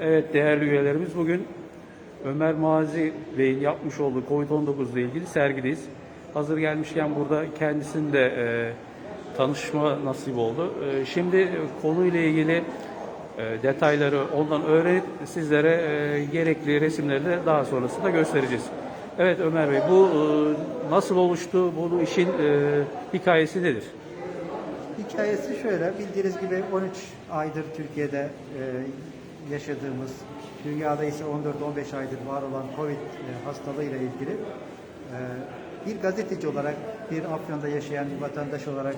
Evet değerli üyelerimiz bugün Ömer Mazi Bey'in yapmış olduğu COVID-19 ile ilgili sergideyiz. Hazır gelmişken burada kendisinin de e, tanışma nasip oldu. E, şimdi konuyla ilgili e, detayları ondan öğrenip sizlere e, gerekli resimleri de daha sonrasında göstereceğiz. Evet Ömer Bey bu e, nasıl oluştu? Bu işin e, hikayesi nedir? Hikayesi şöyle, bildiğiniz gibi 13 aydır Türkiye'de e, yaşadığımız, dünyada ise 14-15 aydır var olan Covid e, hastalığıyla ilgili e, bir gazeteci olarak, bir Afyon'da yaşayan bir vatandaş olarak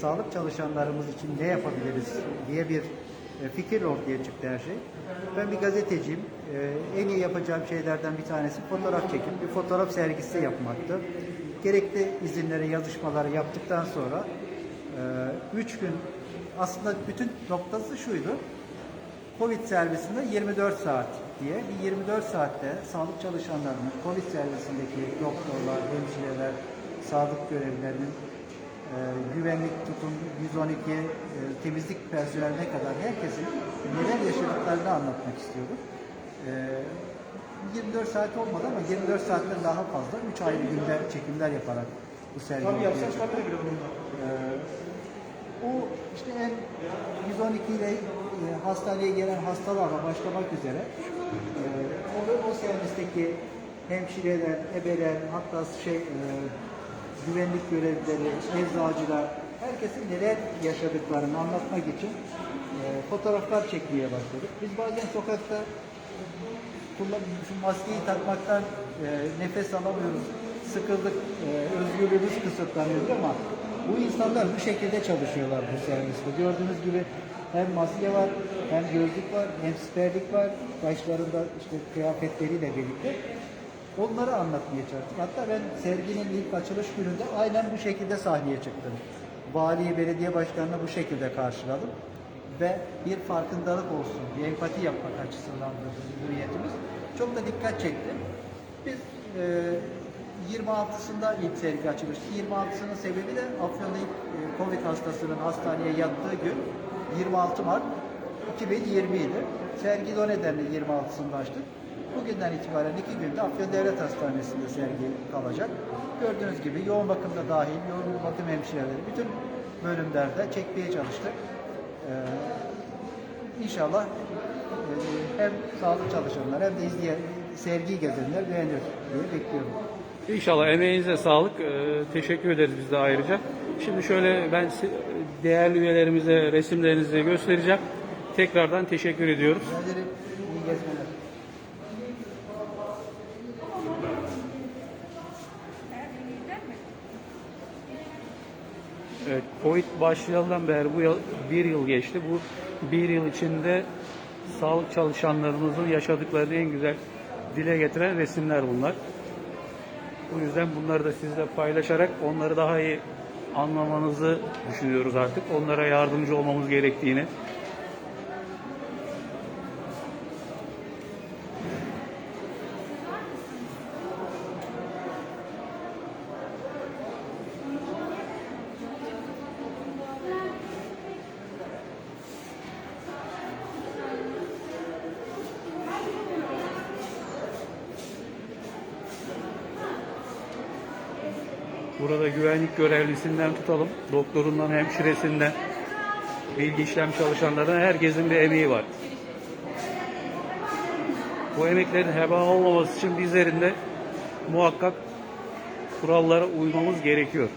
sağlık çalışanlarımız için ne yapabiliriz diye bir e, fikir ortaya çıktı her şey. Ben bir gazeteciyim. En iyi yapacağım şeylerden bir tanesi fotoğraf çekip bir fotoğraf sergisi yapmaktı. Gerekli izinleri, yazışmaları yaptıktan sonra üç gün aslında bütün noktası şuydu. Covid servisinde 24 saat diye bir 24 saatte sağlık çalışanlarının Covid servisindeki doktorlar, hemşireler, sağlık görevlilerinin e, güvenlik tutun 112 e, temizlik personeline kadar herkesin neler yaşadıklarını anlatmak istiyordum. E, 24 saat olmadı ama 24 saatten daha fazla 3 ayrı günde çekimler yaparak bu sergiyi ortaya çıkarttık. Ee, o işte en 112 ile e, hastaneye gelen hastalarla başlamak üzere e, o, o servisteki hemşireler, ebeler, hatta şey e, güvenlik görevlileri, eczacılar, herkesin neler yaşadıklarını anlatmak için e, fotoğraflar çekmeye başladık. Biz bazen sokakta şu maskeyi takmaktan e, nefes alamıyoruz, sıkıldık, e, özgürlüğümüz kısıtlanıyor ama bu insanlar bu şekilde çalışıyorlar bu serviste. Gördüğünüz gibi hem maske var, hem gözlük var, hem siperlik var, başlarında işte kıyafetleriyle birlikte. Onları anlatmaya çalıştık. Hatta ben serginin ilk açılış gününde aynen bu şekilde sahneye çıktım. Valiyi, belediye başkanını bu şekilde karşıladım ve bir farkındalık olsun, bir empati yapmak açısından da bu niyetimiz. Çok da dikkat çekti. Biz e, 26'sında ilk sergi açılmıştı. 26'sının sebebi de Afyon'da ilk e, Covid hastasının hastaneye yattığı gün 26 Mart 2020 idi. Sergi de o nedenle 26'sında açtık. Bugünden itibaren iki günde Afyon Devlet Hastanesi'nde sergi kalacak. Gördüğünüz gibi yoğun bakımda dahil, yoğun bakım hemşireleri bütün bölümlerde çekmeye çalıştık. Ee, inşallah e, hem sağlık çalışanlar hem de izleyen, sergiyi gezenler beğenir diye bekliyorum. İnşallah emeğinize sağlık. Ee, teşekkür ederiz biz de ayrıca. Şimdi şöyle ben değerli üyelerimize resimlerinizi göstereceğim. Tekrardan teşekkür ediyoruz. Evet, Covid başlayandan beri bu yıl bir yıl geçti. Bu bir yıl içinde sağlık çalışanlarımızın yaşadıklarını en güzel dile getiren resimler bunlar. Bu yüzden bunları da sizle paylaşarak onları daha iyi anlamanızı düşünüyoruz artık. Onlara yardımcı olmamız gerektiğini. Burada güvenlik görevlisinden tutalım, doktorundan, hemşiresinden, bilgi işlem çalışanlarına herkesin bir emeği var. Bu emeklerin heba olmaması için bizlerin de muhakkak kurallara uymamız gerekiyor.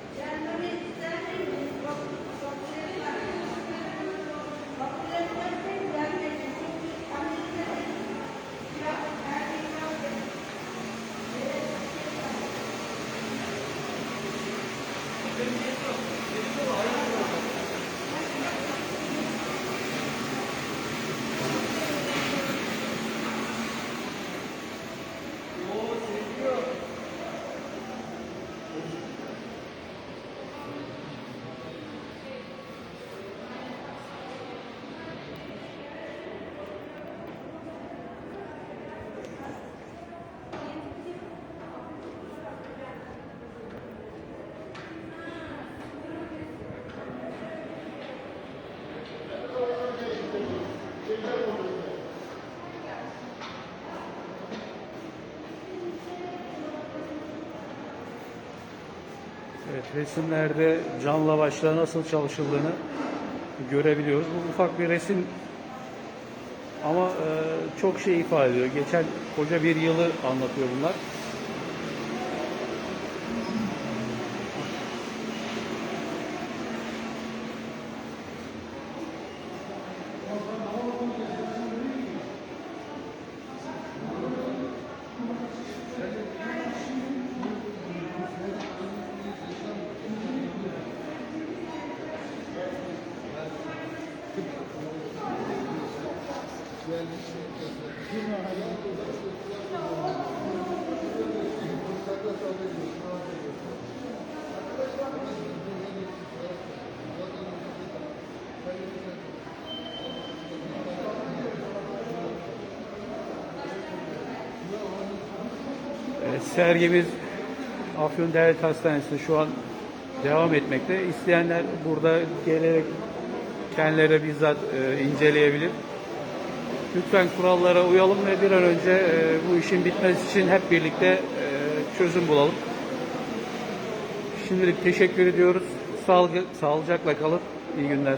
Evet, resimlerde canla başla nasıl çalışıldığını görebiliyoruz. Bu ufak bir resim ama e, çok şey ifade ediyor. Geçen koca bir yılı anlatıyor bunlar. Sergimiz Afyon Devlet Hastanesi'nde şu an devam etmekte. İsteyenler burada gelerek kendileri bizzat e, inceleyebilir. Lütfen kurallara uyalım ve bir an önce e, bu işin bitmesi için hep birlikte e, çözüm bulalım. Şimdilik teşekkür ediyoruz. Sağlık, sağlıcakla kalın. İyi günler.